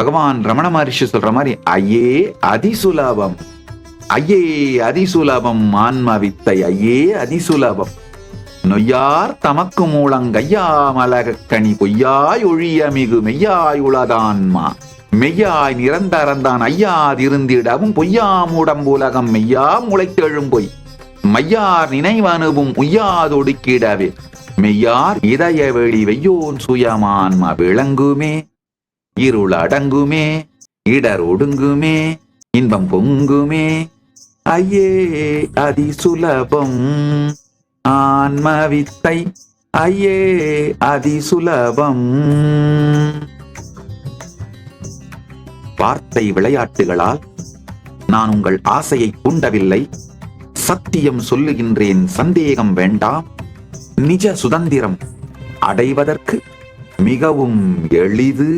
பகவான் ரமண மகரிஷி சொல்ற மாதிரி ஐயே அதிசுலபம். ஐயே அதிசுலபம் ஆன்ம வித்தை. ஐயே அதிசுலபம். நொய்யார் தமக்கு மூலங்கையா மலகக்கணி பொய்யாய் ஒழிய மிகு மெய்யாய் உலகான்மா மெய்யாய் நிரந்தரந்தான் ஐயாதிருந்திடவும் பொய்யாம் உடம்புலகம் மெய்யா முளைத்தெழும் பொய். மையார் நினைவனுவும் உய்யாதொடுக்கிடவே மெய்யார் இதய வெளி வெய்யோன் சுயமான்ம விளங்குமே. இருள் அடங்குமே இடர் ஒடுங்குமே இன்பம் பொங்குமே. ஐயே அதி சுலபம். ஆன்ம வித்தை ஐயே அதி சுலபம். வார்த்தை விளையாட்டுகளால் நான் உங்கள் ஆசையை தூண்டவில்லை. சத்தியம் சொல்லுகின்றேன் சந்தேகம் வேண்டாம். நிஜ சுதந்திரம் அடைவதற்கு மிகவும் எளிது.